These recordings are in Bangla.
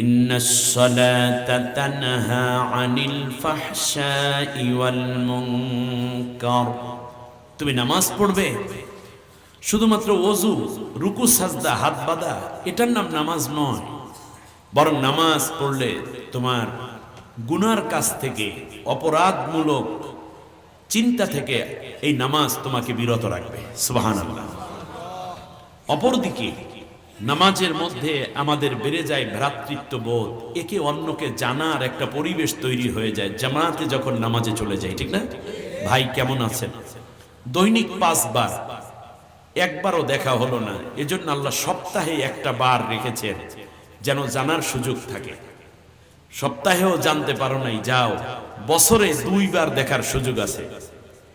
إن الصلاة تنهى عن الفحشاء والمنكر তুমি নামাজ পড়বে শুধুমাত্র অজু রুকু সাজদা হাত বাঁধা এটার নাম নামাজ নয় বরং নামাজ পড়লে তোমার গুনার কাছ থেকে অপরাধমূলক চিন্তা থেকে এই নামাজ তোমাকে বিরত রাখবে সুবাহান আল্লাহ অপরদিকে নামাজের মধ্যে আমাদের বেড়ে যায় ভ্রাতৃত্ব বোধ একে অন্যকে জানার একটা পরিবেশ তৈরি হয়ে যায়, জামাতে যখন নামাজে চলে যায়, ঠিক না? ভাই, কেমন আছেন? দৈনিক পাঁচবার। একবারও দেখা হলো না। এজন্য আল্লাহ সপ্তাহে একটা বার রেখেছেন, যেন জানার সুযোগ থাকে। সপ্তাহেও জানতে পারো নাই, যাও। বছরে দুইবার দেখার সুযোগ আছে।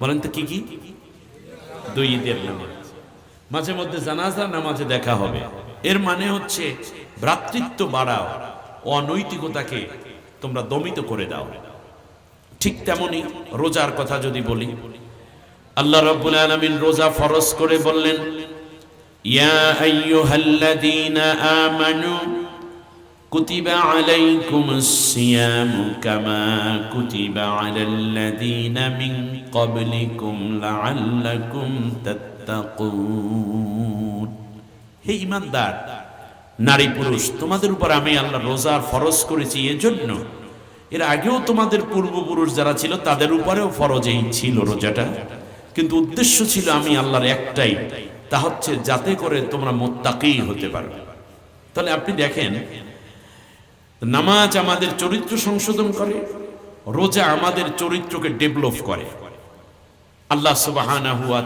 বলেন তো কি কি? দুই ঈদের নামাজ। মাঝে মধ্যে জানাজা, নামাজে দেখা হবে। এর মানে হচ্ছে ভ্রাতৃত্ব বাড়াও, অনৈতিকতাকে তোমরা দমিত করে দাও। ঠিক তেমনি রোজার কথা যদি বলি, আল্লাহ রব্বুল আলামিন রোজা ফরজ করে বললেন, ইয়া কুতিবা কামা কুতিবা হে ইমানদার, নারী পুরুষ, তোমাদের উপর আমি আল্লাহ রোজার ফরজ করেছি, এজন্য এর আগেও তোমাদের পূর্বপুরুষ যারা ছিল, তাদের উপরেও ফরজ এই ছিল রোজাটা। কিন্তু উদ্দেশ্য ছিল আমি আল্লাহর একটাই, তা হচ্ছে যাতে করে তোমরা মোত্তাকি হতে পারো। তাহলে আপনি দেখেন, নামাজ আমাদের চরিত্র সংশোধন করে, রোজা আমাদের চরিত্রকে ডেভেলপ করে। আল্লাহ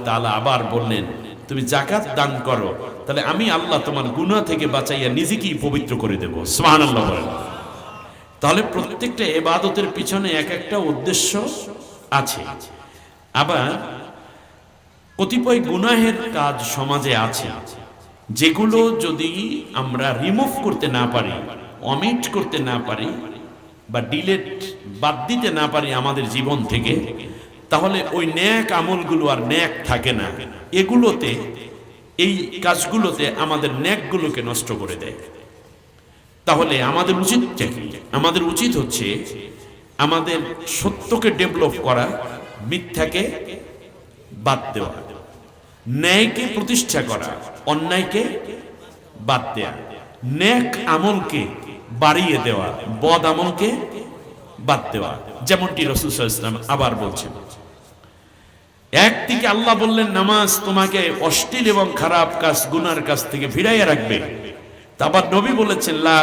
তাআলা আবার বললেন, তুমি জাকাত দান করো তাহলে আমি আল্লাহ তোমার গুনাহ থেকে বাঁচাইয়া নিজেকেই পবিত্র করে দেব। সুবহানাল্লাহ বলেন। তাহলে প্রত্যেকটা এবাদতের পিছনে এক একটা উদ্দেশ্য আছে। আবার কতিপয় গুনাহের কাজ সমাজে আছে। যেগুলো যদি আমরা রিমুভ করতে না পারি অমিট করতে না পারি বা ডিলেট বাদ দিতে না পারি আমাদের জীবন থেকে, তাহলে ওই ন্যাক আমলগুলো আর ন্যাক থাকে না। এগুলোতে এই কাজগুলোতে আমাদের ন্যাকগুলোকে নষ্ট করে দেয়। তাহলে আমাদের উচিত আমাদের উচিত হচ্ছে আমাদের সত্যকে ডেভেলপ করা, মিথ্যাকে বাদ দেওয়া, ন্যায়কে প্রতিষ্ঠা করা, অন্যায়কে বাদ দেওয়া ন্যাক আমলকে বাড়িয়ে দেওয়া, বদ আমলকে বাদ দেওয়া, যেমনটি রসুল ইসলাম আবার বলছেন। একদিকে আল্লাহ বললেন, নামাজ তোমাকে অশ্লীল এবং খারাপ কাজ, গুনার কাছ থেকে ফিরাইয়া রাখবে। তারপর নবী বলেছেন, লা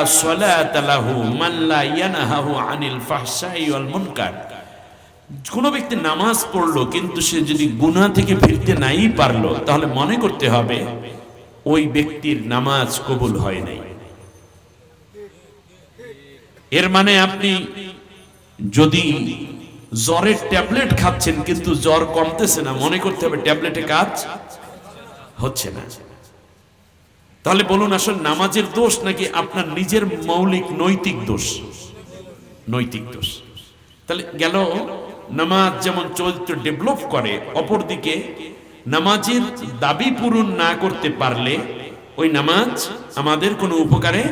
আনিল ওয়াল কোন ব্যক্তি নামাজ পড়ল, কিন্তু সে যদি গুনাহ থেকে ফিরতে নাই পারল, তাহলে মনে করতে হবে, ওই ব্যক্তির নামাজ কবুল হয় নাই। এর মানে আপনি যদি জ্বরের ট্যাবলেট খাচ্ছেন, কিন্তু জ্বর কমতেছে না। মনে করতে হবে ট্যাবলেটে কাজ হচ্ছে না। তাহলে বলুন আসলে নামাজের দোষ নাকি আপনার নিজের মৌলিক নৈতিক দোষ? নৈতিক দোষ। তাহলে গেল, নামাজ যেমন চরিত্র ডেভেলপ করে, অপরদিকে নামাজের দাবি পূরণ না করতে পারলে ওই নামাজ আমাদের কোনো উপকারে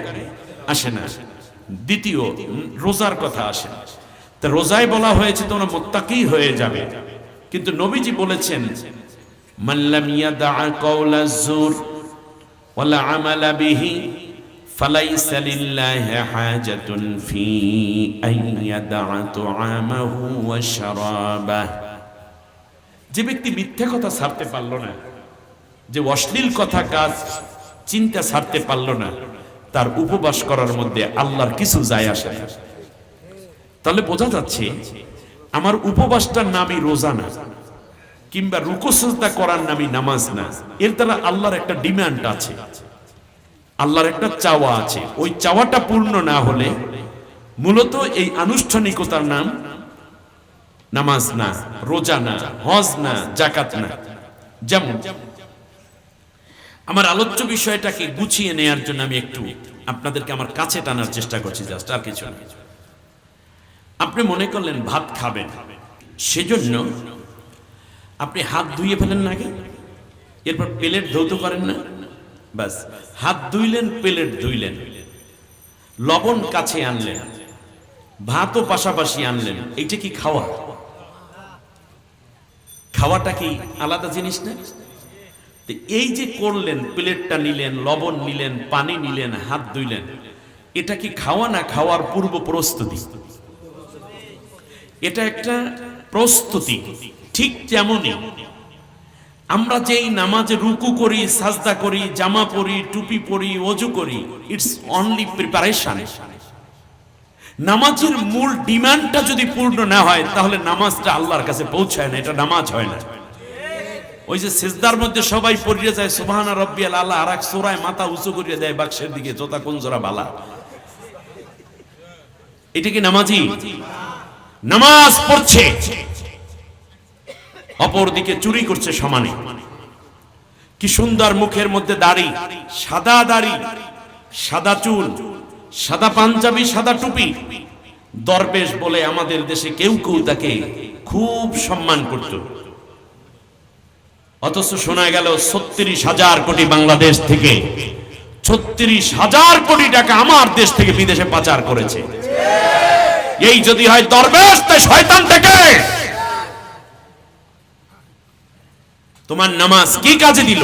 আসে না। দ্বিতীয় রোজার কথা আসে। না তা রোজায় বলা হয়েছে তোমরা মোত্তাকি হয়ে যাবে কিন্তু নবীজি বলেছেন মাল্লাম ইয়াদা কওলা জুর ওয়ালা আমালা বিহি فليس لله حاجة في أن يدع طعامه وشرابه যে ব্যক্তি মিথ্যা কথা ছাড়তে পারল না যে অশ্লীল কথা কাজ চিন্তা ছাড়তে পারল না তার উপবাস করার মধ্যে আল্লাহর কিছু যায় আসে না তাহলে বোঝা যাচ্ছে আমার উপবাসটার নামই রোজা না, কিংবা রুকোসজদা করার নামই নামাজ না। এর দ্বারা আল্লাহর একটা ডিমান্ড আছে, আল্লাহর একটা চাওয়া আছে। ওই চাওয়াটা পূর্ণ না হলে মূলত এই আনুষ্ঠানিকতার নাম নামাজ না, রোজা না, হজ না জাকাত না। যেমন আমার আলোচ্য বিষয়টাকে গুছিয়ে নেয়ার জন্য আমি একটু আপনাদেরকে আমার কাছে টানার চেষ্টা করছি, জাস্ট আর কিছু না। আপনি মনে করলেন ভাত খাবেন। সেজন্য আপনি হাত ধুয়ে ফেলেন না আগে? এরপর প্লেট ধৌত করেন না? বাস হাত ধুইলেন, প্লেট ধুইলেন। লবণ কাছে আনলেন। ভাতও পাশাপাশি আনলেন। এইটা কি খাওয়া? খাওয়াটা কি আলাদা জিনিস না? এই যে করলেন, প্লেটটা নিলেন, লবণ নিলেন, পানি নিলেন, হাত ধুইলেন, এটা কি খাওয়া না খাওয়ার পূর্ব প্রস্তুতি? এটা একটা প্রস্তুতি, ঠিক তেমনই। আমরা যেই নামাজে রুকু করি, সাজদা করি, জামা পরি, টুপি পরি, অজু করি ইটস অনলি প্রিপারেশন নামাজের মূল ডিমান্ডটা যদি পূর্ণ না হয়, তাহলে নামাজটা আল্লাহর কাছে পৌঁছায় না, এটা নামাজ হয় না। ওই যে সেজদার মধ্যে সবাই পড়িয়ে যায়, সুবহানা রব্বিয়াল আল্লাহ আর এক সোরায় মাথা উঁচু করিয়ে দেয় বাক্সের দিকে, জোতা কোন জোড়া বালা। এটা কি নামাজি? নামাজ পড়ছে। অপর দিকে চুরি করছে সমানে। কি সুন্দর মুখের মধ্যে দাড়ি, সাদা দাড়ি, সাদা চুল, সাদা পাঞ্জাবি, সাদা টুপি। দরবেশ বলে আমাদের দেশে কেউ কেউ তাকে খুব সম্মান করত। অথচ শোনা গেল ছত্রিশ হাজার কোটি বাংলাদেশ থেকে ছত্রিশ হাজার কোটি টাকা আমার দেশ থেকে বিদেশে পাচার করেছে। এই যদি হয় দরবেশ, তাই শয়তান থেকে। তোমার নামাজ কি কাজে দিল?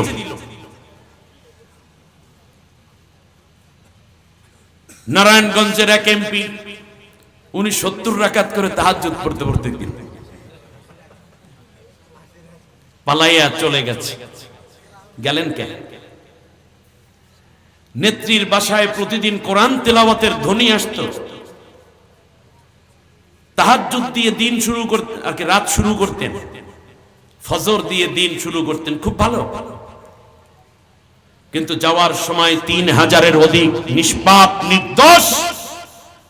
নারায়ণগঞ্জের এক এমপি, উনি সত্তর রাকাত করে তাহাজ্জুদ পড়তে পড়তে দিন পালাইয়া চলে গেছে। গেলেন কেন নেত্রীর বাসায় প্রতিদিন কোরআন তেলাওয়াতের ধ্বনি আসতো। তাহাজ্জুদ দিয়ে দিন শুরু করতেন রাত শুরু করতেন। ফজর দিয়ে দিন শুরু করতেন, খুব ভালো। কিন্তু যাওয়ার সময় তিন হাজারের অধিক নিষ্পাপ, নির্দোষ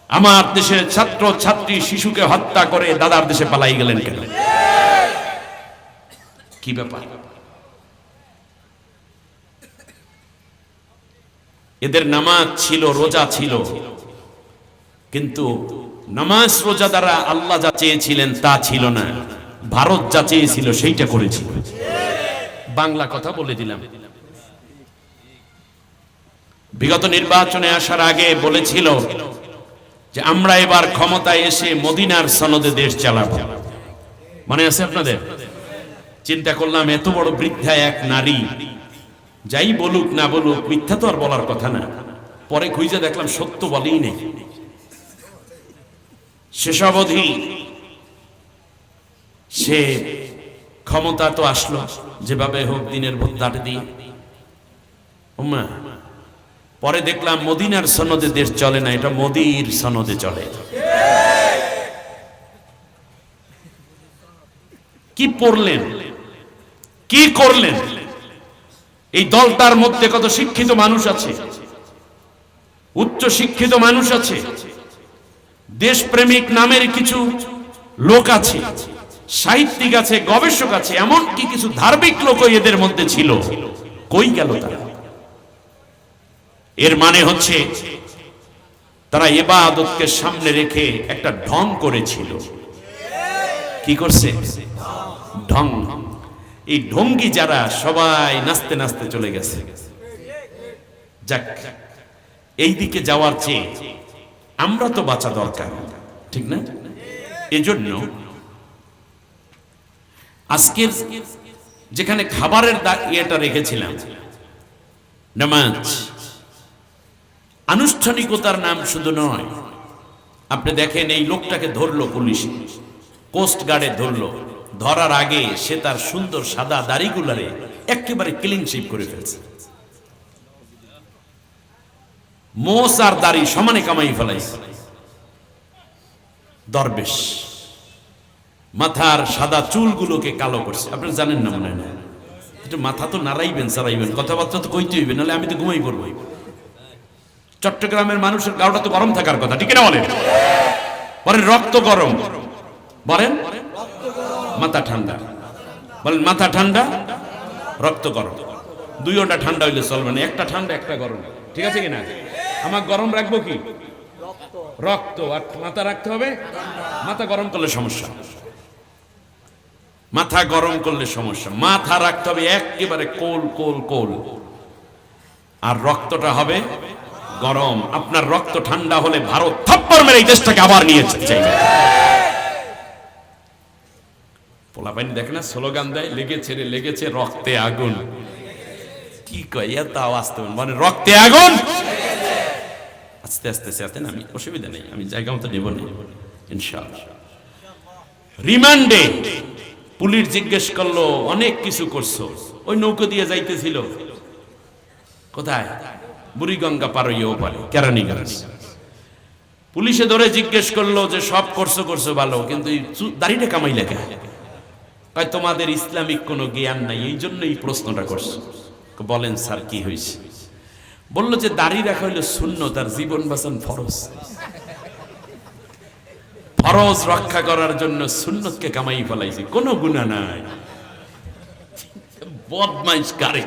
আমার দেশের ছাত্র, ছাত্রী, শিশুকে হত্যা করে দাদার দেশে পালাই গেলেন কেন? কি ব্যাপার? এদের নামাজ ছিল, রোজা ছিল। কিন্তু নামাজ রোজা দ্বারা আল্লাহ যা চেয়েছিলেন তা ছিল না। ভারত যা চেয়েছিল সেইটা করেছিল। বাংলা কথা বলে দিলাম। বিগত নির্বাচনে আসার আগে বলেছিল যে আমরা এবার ক্ষমতায় এসে মদিনার সনদে দেশ চালাবো। মনে আছে আপনাদের? চিন্তা করলাম, এত বড় বৃদ্ধা এক নারী, যাই বলুক না বলুক, মিথ্যা তো আর বলার কথা না। পরে খুঁজে দেখলাম সত্য বলেই নেই। শেষ অবধি সে ক্ষমতা তো আসলো, যেভাবে হোক দিনের ভোট দিয়ে। পরে দেখলাম মদিনার সনদে দেশ চলে না, এটা মোদির সনদে চলে। কি পড়লেন? কি করলেন? এই দলটার মধ্যে কত শিক্ষিত মানুষ আছে? উচ্চ শিক্ষিত মানুষ আছে? দেশপ্রেমিক নামের কিছু লোক আছে, সাহিত্যিক আছে, গবেষক আছে, এমনকি কিছু ধার্মিক লোক এদের মধ্যে ছিল। কই গেল তারা? এর মানে হচ্ছে, তারা এবাদতকে সামনে রেখে একটা ঢং করেছিল। কি করছে? ঢং। এই ঢঙ্গি যারা সবাই নাচতে নাচতে চলে গেছে। যাক এই দিকে যাওয়ার চেয়ে আমরা তো বাঁচা দরকার, ঠিক না? এজন্য আজকের যেখানে খাবারের ইয়েটা রেখেছিলাম, নামাজ, আনুষ্ঠানিকতার নাম শুধু নয়, আপনি দেখেন এই লোকটাকে ধরলো পুলিশ, কোস্ট গার্ডে ধরলো, ধরার আগে সে তার সুন্দর সাদা দাড়িগুলারে একেবারে ক্লিন করে ফেলছে। মোস আর দাড়ি সমানে কামাই ফেলাইছে। দরবেশ। মাথার সাদা চুলগুলোকে কালো করছে। আপনি জানেন না মনে হয় মাথা তো নাড়াইবেন সারাইবেন কথাবার্তা তো কইতে হইবে, নাহলে আমি তো ঘুমাই পড়ব। চট্টগ্রামের মানুষের গাওটা তো গরম থাকার কথা, ঠিক না বলেন? বলেন রক্ত গরম। বলেন মাথা ঠান্ডা। বলেন মাথা ঠান্ডা, রক্ত গরম। দুইটা ঠান্ডা হইলে চলবে না, একটা ঠান্ডা, একটা গরম। ঠিক আছে কিনা? আমার গরম রাখব কি? রক্ত। আর মাথা রাখতে হবে? মাথা গরম করলে সমস্যা। মাথা গরম করলে সমস্যা। মাথা রাখতে হবে একেবারে কোল কোল কোল। আর রক্তটা হবে গরম। আপনার রক্ত ঠান্ডা হলে ভারত থাপ্পড় মেরে এই দেশটাকে আবার নিয়ে চাইবে। পোলাপাইনি দেখে না, স্লোগান দেয়, লেগেছে রে, লেগেছে রক্তে আগুন। কি কয়, এত আওয়াজ তো। মানে রক্তে আগুন? আস্তে আস্তে আস্তে আমি অসুবিধা নেই, আমি জায়গা মতো নেব না, ইনশাআল্লাহ। রিমান্ডে পুলিশ জিজ্ঞেস করল, অনেক কিছু করছ, ওই নৌকো দিয়ে যাইতেছিল। কোথায়? বুড়িগঙ্গা পার হইয়ে ওপারে, কেরানীগঞ্জ। পুলিশে ধরে জিজ্ঞেস করল যে, সব করছ করছ ভালো, কিন্তু দাড়িটা কামাই কয়, তোমাদের ইসলামিক কোনো জ্ঞান নাই এই জন্য এই প্রশ্নটা করছ। বলেন, স্যার, কি হয়েছে? বলল যে দাড়ি রাখা হইল শূন্য তার জীবন বাঁচান ফরজ। ফরজ রক্ষা করার জন্য সুন্নতকে কামাই ফেলাইছি, কোনো গুণা নাই। বদমাইশ কারে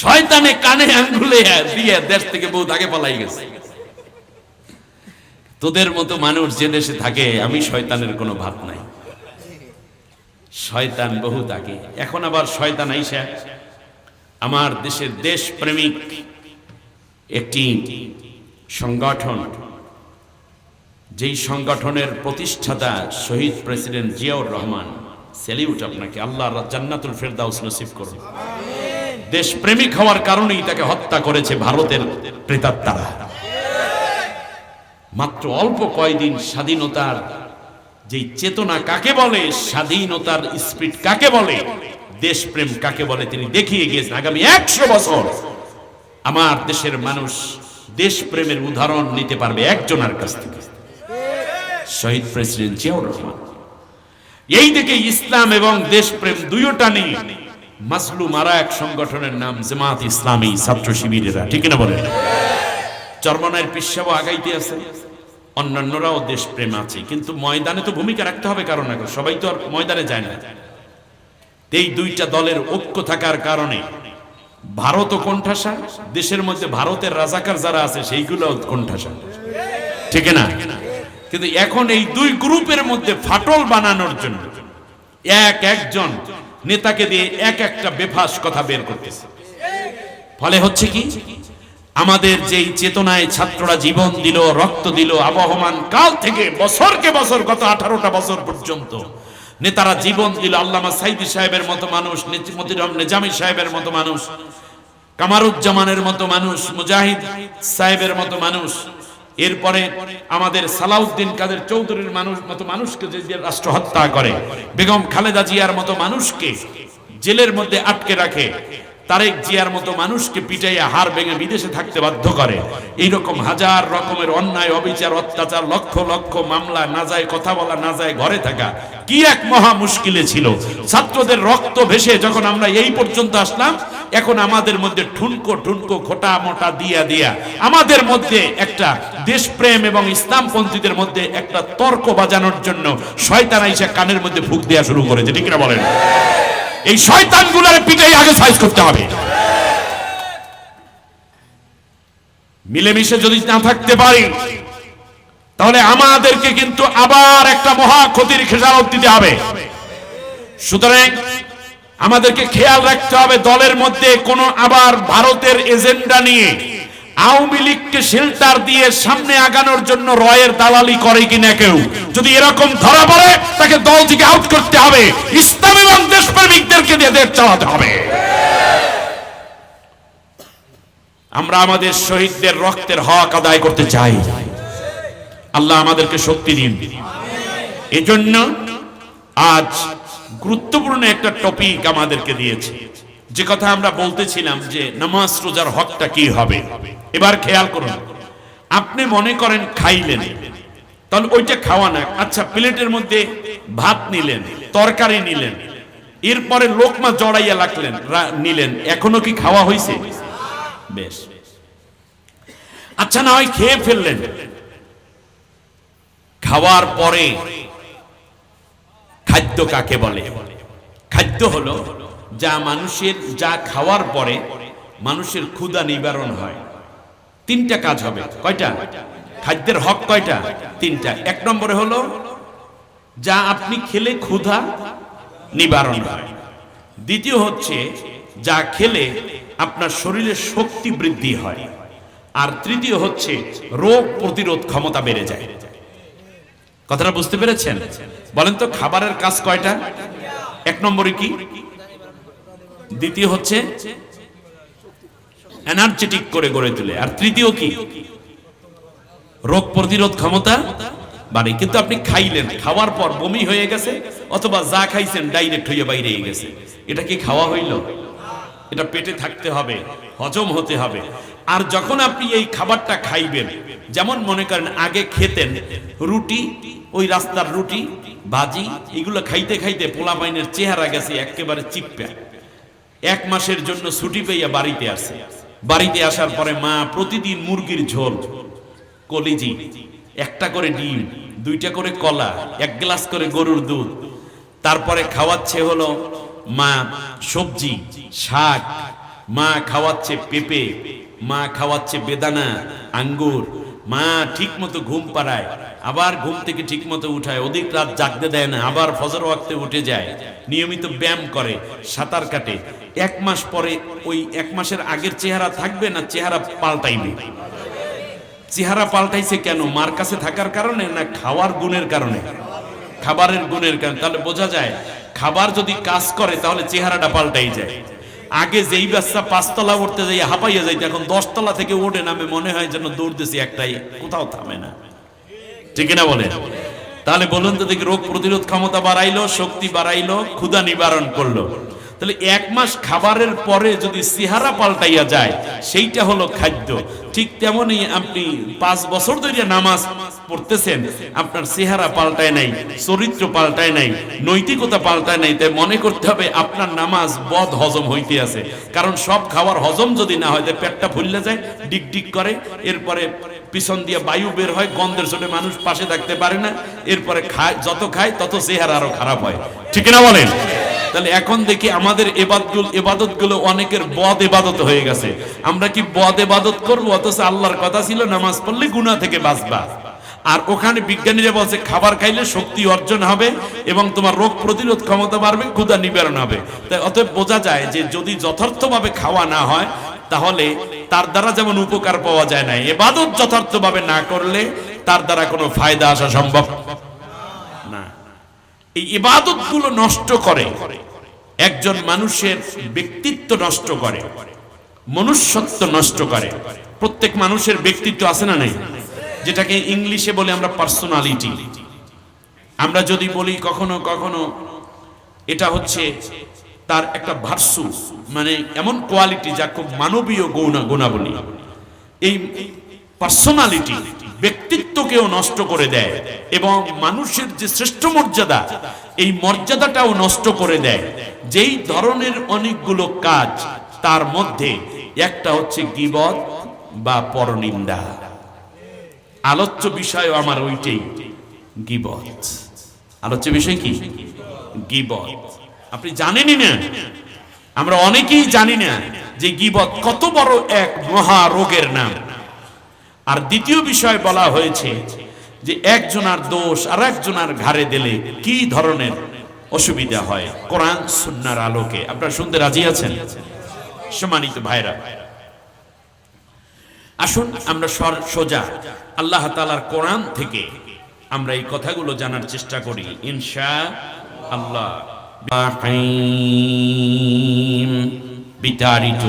শয়তানে কানে আঙ্গুলে দিয়ে দেশ থেকে বহুত আগে পালাই গেছে। তোদের মতো মানুষ যে দেশে থাকে, আমি শয়তানের কোনো ভাত নাই। শয়তান বহু আগে, এখন আবার শয়তান আইসা আমার দেশের দেশ প্রেমিক একটি সংগঠন যেই সংগঠনের প্রতিষ্ঠাতা শহীদ প্রেসিডেন্ট জিয়াউর রহমান সেলিউট আপনাকে আল্লাহ জান্নাতুল ফেরদাউস নসিব করুন। দেশ প্রেমিক হওয়ার কারণেই তাকে হত্যা করেছে ভারতের প্রেতাত্মারা। মাত্র অল্প কয়দিন স্বাধীনতার যেই চেতনা কাকে বলে স্বাধীনতার স্পিড কাকে বলে দেশপ্রেম কাকে বলে তিনি দেখিয়ে গিয়েছেন আগামী একশো বছর। আমার দেশের মানুষ দেশপ্রেমের উদাহরণ নিতে পারবে একজনের কাছ থেকে। শহীদ প্রেসিডেন্ট জিয়াউর রহমান। এই দিকে ইসলাম এবং দেশপ্রেম দুইটা নেই। মাসলুম আরা এক সংগঠনের নাম জামাত ইসলামী ছাত্র শিবিরেরা। ঠিক না বলেন? চরমনায়ের পিসাবও আগাইতে আছে। অন্যান্যরাও দেশপ্রেম আছে। কিন্তু ময়দানে তো ভূমিকা রাখতে হবে কারণ এখন সবাই তো আর ময়দানে যায় না। এই দুইটা দলের ঐক্য থাকার কারণে ভারত ও কোণঠাসা, দেশের মধ্যে ভারতের রাজাকার যারা আছে, সেইগুলো কোণঠাসা। ঠিক না? কিন্তু এখন এই দুই গ্রুপের মধ্যে ফাটল বানানোর জন্য এক একজন নেতাকে দিয়ে এক একটা বেফাস কথা বের করতেছে। ফলে হচ্ছে কি? আমাদের যেই চেতনায় ছাত্ররা জীবন দিল, রক্ত দিল, আবহমান কাল থেকে বছরকে বছর, গত আঠারোটা বছর পর্যন্ত নেতারা জীবন দিল আল্লামা সাইদি সাহেবের মতো মানুষ মতিরম নেজামি সাহেবের মতো মানুষ, কামারুজ্জামানের মতো মানুষ, মুজাহিদ সাহেবের মতো মানুষ। এরপরে আমাদের সালাউদ্দিন কাদের চৌধুরীর মানুষ মতো মানুষকে যে রাষ্ট্র হত্যা করে, বেগম খালেদা জিয়ার মতো মানুষকে জেলের মধ্যে আটকে রাখে। তারেক জিয়ার মতো মানুষকে পিটাইয়া হার ভেঙে বিদেশে থাকতে বাধ্য করে। এইরকম হাজার রকমের অন্যায়, অবিচার, অত্যাচার, লক্ষ লক্ষ মামলা, না যায় কথা বলা, না যায় ঘরে থাকা, কি এক মহা মুশকিলে ছিল। ছাত্রদের রক্ত ভেসে যখন আমরা এই পর্যন্ত আসলাম, এখন আমাদের মধ্যে ঠুনকো ঠুনকো খোটা মোটা দিয়া দিয়া, আমাদের মধ্যে একটা দেশপ্রেম এবং ইসলামপন্থীদের মধ্যে একটা তর্ক বাজানোর জন্য শয়তান কানের মধ্যে ফুক দেওয়া শুরু করেছে। ঠিক না বলেন? এই শয়তানগুলার পিঠেই আগে সাইজ করতে হবে। মিলেমিশে যদি না থাকতে পারি, তাহলে আমাদেরকে কিন্তু আবার একটা মহা ক্ষতির খেসারত দিতে হবে। সুতরাং আমাদেরকে খেয়াল রাখতে হবে দলের মধ্যে কোনো আবার ভারতের এজেন্ডা নিয়ে। আওয়ামী লীগকে শেল্টার দিয়ে সামনে আগানোর জন্য রয়ের দালালি করে কিনা কেউ? যদি এরকম ধরা পড়ে, তাকে দল থেকে আউট করতে হবে। ইসলাম এবং দেশপ্রেমিকদেরকে দিয়ে দেশ চালাতে হবে। আমরা আমাদের শহীদদের রক্তের হক আদায় করতে চাই। আল্লাহ আমাদেরকে শক্তি দিন। এজন্য আজ গুরুত্বপূর্ণ একটা টপিক আমাদেরকে দিয়েছে। যে কথা আমরা বলতেছিলাম যে নামাজ রোজার হকটা কি হবে? এবার খেয়াল করুন। আপনি মনে করেন খাইলেন। তাহলে ওইটা খাওয়া না। আচ্ছা প্লেটের মধ্যে ভাত নিলেন, তরকারি নিলেন, এরপরে লোকমা জড়াইয়া লাগলেন নিলেন। এখনও কি খাওয়া হয়েছে বেশ। আচ্ছা না হয় খেয়ে ফেললেন। খাওয়ার পরে খাদ্য কাকে বলে? খাদ্য হলো যা মানুষের, যা খাওয়ার পরে মানুষের ক্ষুধা নিবারণ হয়। তিনটা কাজ হবে। কয়টা? খাদ্যের হক কয়টা? তিনটা। এক নম্বরে হলো, যা আপনি খেলে ক্ষুধা নিবারণ হয়। দ্বিতীয় হচ্ছে, যা খেলে আপনার শরীরে শক্তি বৃদ্ধি হয়। আর তৃতীয় হচ্ছে, রোগ প্রতিরোধ ক্ষমতা বেড়ে যায়। কথাটা বুঝতে পেরেছেন? বলেন তো, খাবারের কাজ কয়টা? এক নম্বরে কি? দ্বিতীয় হচ্ছে এনার্জেটিক করে গড়ে তোলে। আর তৃতীয় কি? রোগ প্রতিরোধ ক্ষমতা বাড়ে। কিন্তু আপনি খাইলেন, খাওয়ার পর বমি হয়ে গেছে, অথবা যা খাইছেন ডাইরেক্ট হয়ে বাইরে গেছে। এটা কি খাওয়া হইল? এটা পেটে থাকতে হবে, হজম হতে হবে। আর যখন আপনি এই খাবারটা খাইবেন, যেমন মনে করেন আগে খেতেন রুটি, ওই রাস্তার রুটি, ভাজি, এগুলো খাইতে খাইতে পোলা বাইনের চেহারা গেছে একেবারে চিপ্পা এক মাসের জন্য ছুটি পেয়ে বাড়িতে আসে। বাড়িতে আসার পরে মা প্রতিদিন মুরগির ঝোল, কলিজি, একটা করে ডিম, দুইটা করে কলা, এক গ্লাস করে গরুর দুধ। তারপরে খাওয়াচ্ছে হলো মা সবজি, শাক, মা খাওয়াচ্ছে পেঁপে, মা খাওয়াচ্ছে বেদানা, আঙ্গুর। মা ঠিক মতো ঘুম পাড়ায়, আবার ঘুম থেকে ঠিক মতো উঠায়, অধিক রাত জাগতে দেয় না, আবার ফজর ওয়াক্তে উঠে যায়। নিয়মিত ব্যায়াম করে, সাঁতার কাটে এক মাস পরে ওই এক মাসের আগের চেহারা থাকবে না চেহারা পাল্টাইবে? চেহারা পাল্টাইছে কেন? মার কাছে থাকার কারণে না খাওয়ার গুণের কারণে? খাবারের গুণের কারণে। তাহলে বোঝা যায়, খাবার যদি কাজ করে, তাহলে চেহারাটা পাল্টাই যায়। আগে যেই বাচ্চা পাঁচতলা উঠতে যাই হাঁপাইয়া যাইতে, এখন দশতলা থেকে ওঠে নামে, মনে হয় যেন দৌড়তেছি একটাই, কোথাও থামে না। ঠিক না বলেন? তাহলে বলুন তো দেখি রোগ প্রতিরোধ ক্ষমতা বাড়াইলো, শক্তি বাড়াইলো, ক্ষুধা নিবারণ করল। তাহলে এক মাস খাবারের পরে যদি চেহারা পাল্টাইয়া যায়, সেইটা হলো খাদ্য। ঠিক তেমনই আপনি পাঁচ বছর ধরে নামাজ পড়তেছেন, আপনার চেহারা পাল্টায় নাই, চরিত্র পাল্টায় নাই, নৈতিকতা পাল্টায় নাই, তাই মনে করতে হবে আপনার নামাজ বদ হজম হইতে আছে। কারণ সব খাবার হজম যদি না হয় তাই পেটটা ফুললে যায়, ডিক ডিক করে, এরপরে পিছন দিয়ে বায়ু বের হয়, গন্ধের চোটে মানুষ পাশে থাকতে পারে না, এরপরে খায়, যত খায়, তত চেহারা আরও খারাপ হয়। ঠিক না বলেন? তাহলে এখন দেখি আমাদের এবাদগুলো এবাদতগুলো অনেকের বদ এবাদত হয়ে গেছে। আমরা কি বদ এবাদত করব? অথচ আল্লাহর কথা ছিল, নামাজ পড়লে গুণা থেকে বাঁচবা। আর ওখানে বিজ্ঞানীরা বলছে, খাবার খাইলে শক্তি অর্জন হবে এবং তোমার রোগ প্রতিরোধ ক্ষমতা বাড়বে, ক্ষুধা নিবারণ হবে। তাই অতএব বোঝা যায় যে যদি যথার্থভাবে খাওয়া না হয়, তাহলে তার দ্বারা যেমন উপকার পাওয়া যায় না এবাদত যথার্থভাবে না করলে তার দ্বারা কোনো ফায়দা আসা সম্ভব। এই ইবাদতগুলো নষ্ট করে। একজন মানুষের ব্যক্তিত্ব নষ্ট করে, মনুষ্যত্ব নষ্ট করে। প্রত্যেক মানুষের ব্যক্তিত্ব আছে না নাই? যেটাকে ইংলিশে বলে আমরা পার্সোনালিটি। আমরা যদি বলি কখনো কখনো এটা হচ্ছে তার একটা ভার্সু মানে এমন কোয়ালিটি যা খুব মানবীয় গৌণা গুণাবলী। এই পার্সোনালিটি ব্যক্তিত্বকেও নষ্ট করে দেয় এবং মানুষের যে শ্রেষ্ঠ মর্যাদা, এই মর্যাদাটাও নষ্ট করে দেয়। যেই ধরনের অনেকগুলো কাজ, তার মধ্যে একটা হচ্ছে গিবত বা পরনিন্দা। আলোচ্য বিষয় আমার ওইটাই, গিবত। আলোচ্য বিষয় কি? গিবত। আপনি জানেনই না? আমরা অনেকেই জানি না যে গিবত কত বড় এক মহা রোগের নাম। আর দ্বিতীয় বিষয় বলা হয়েছে যে একজনার দোষ আর একজনার ঘাড়ে দিলে কি ধরনের অসুবিধা হয়? কোরআন, সুন্নার আলোকে। আপনারা শুনতে রাজি আছেন? সম্মানিত ভাইরা, আসুন আমরা সোজা আল্লাহ তালার কোরআন থেকে আমরা এই কথাগুলো জানার চেষ্টা করি। ইনশা আল্লাহ। বিতাড়িত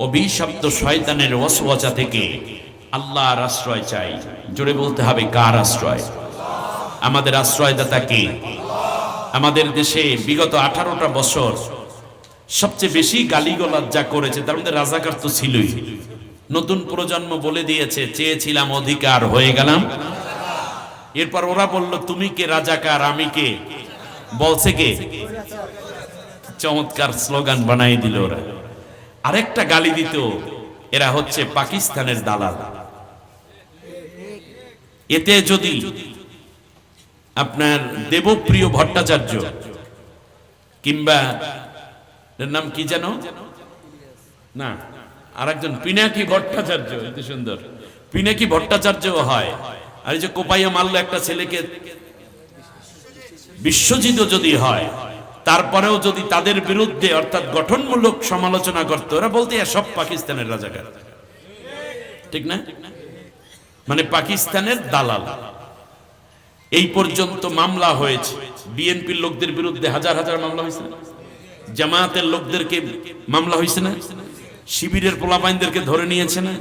অভিশপ্ত শয়তানের ওয়াসওয়াসা থেকে আল্লাহর আশ্রয় চাই। জোরে বলতে হবে, কার আশ্রয়? আমাদের আশ্রয়দাতা কে? আমাদের দেশে বিগত আঠারোটা বছর সবচেয়ে বেশি গালিগলাজ যা করেছে, তার মধ্যে রাজাকার তো ছিলই। নতুন প্রজন্ম বলে দিয়েছে, চেয়েছিলাম অধিকার, হয়ে গেলাম। এরপর ওরা বলল, তুমি কে রাজাকার, আমি কে? বলছে কে? চমৎকার স্লোগান বানাই দিল ওরা। আরেকটা গালি দিত। এরা হচ্ছে পাকিস্তানের দালাল। এতে যদি আপনার দেবপ্রিয় ভট্টাচার্য কিংবা নাম কি যেন? না আর একজন পিনাকি ভট্টাচার্য এতে সুন্দর। পিনাকি ভট্টাচার্য হয়। আর এই যে কোপাইয়া মারলো একটা ছেলেকে বিশ্বজিৎ যদি হয় তারপরেও যদি তাদের বিরুদ্ধে অর্থাৎ গঠনমূলক সমালোচনা করতো, ওরা বলতে, "এ সব পাকিস্তানের রাজাকার। ঠিক না? মানে পাকিস্তানের দালাল। এই পর্যন্ত মামলা হয়েছে। বিএনপির লোকদের বিরুদ্ধে হাজার হাজার মামলা হয়েছে না? জামায়াতের লোকদেরকে মামলা হয়েছে না? শিবিরের পোলাপাইনদেরকে ধরে নিয়েছে না?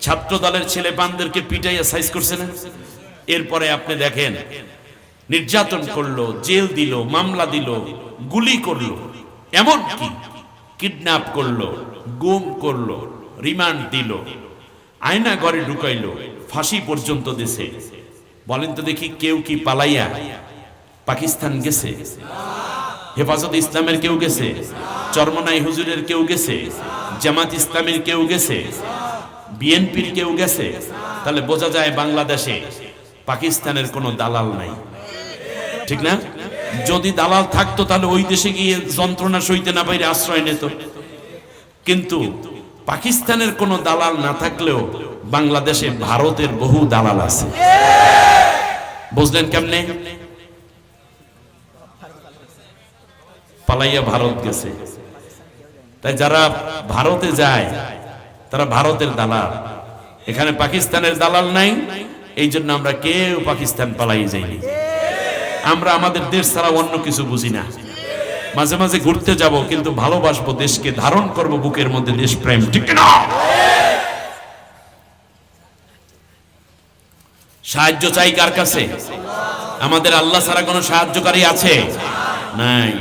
ছাত্র দলের ছেলে পানদেরকে পিটাইয়া সাইজ করছে না? এরপরে আপনি দেখেন নির্যাতন করল, জেল দিল, মামলা দিল, গুলি করল এমন কি কিডন্যাপ করল, গুম করল, রিমান্ড দিল আয়না ঘরে ঢুকাইলো, ফাঁসি পর্যন্ত দেশে বলেন তো দেখি কেউ কি পালাইয়া পাকিস্তান গেছে? হেফাজত ইসলামের কেউ গেছে? চরমনাই হুজুরের কেউ গেছে? জামাত ইসলামের কেউ গেছে? বিএনপির কেউ গেছে? তাহলে বোঝা যায় বাংলাদেশে পাকিস্তানের কোনো দালাল নাই। ঠিক না? যদি দালাল থাকতো তাহলে ওই দেশে গিয়ে যন্ত্রণা সইতে না পাইলে আশ্রয় নিত। কিন্তু পাকিস্তানের কোনো দালাল না থাকলেও বাংলাদেশে ভারতের বহু দালাল আছে। বুঝলেন কেমনে? পালাইয়া ভারত গেছে। তাই যারা ভারতে যায়, তারা ভারতের দালাল। এখানে পাকিস্তানের দালাল নাই এই জন্য আমরা কেউ পাকিস্তান পালাই যাইনি। আমরা আমাদের দেশ ছাড়া অন্য কিছু বুঝি না। মাঝে মাঝে ঘুরতে যাব, কিন্তু ভালোবাসবো দেশকে, ধারণ করব বুকের মধ্যে দেশ প্রেম ঠিক না? সাহায্য চাই কার কাছে? আমাদের আল্লাহ ছাড়া কোনো সাহায্যকারী আছে? নাই।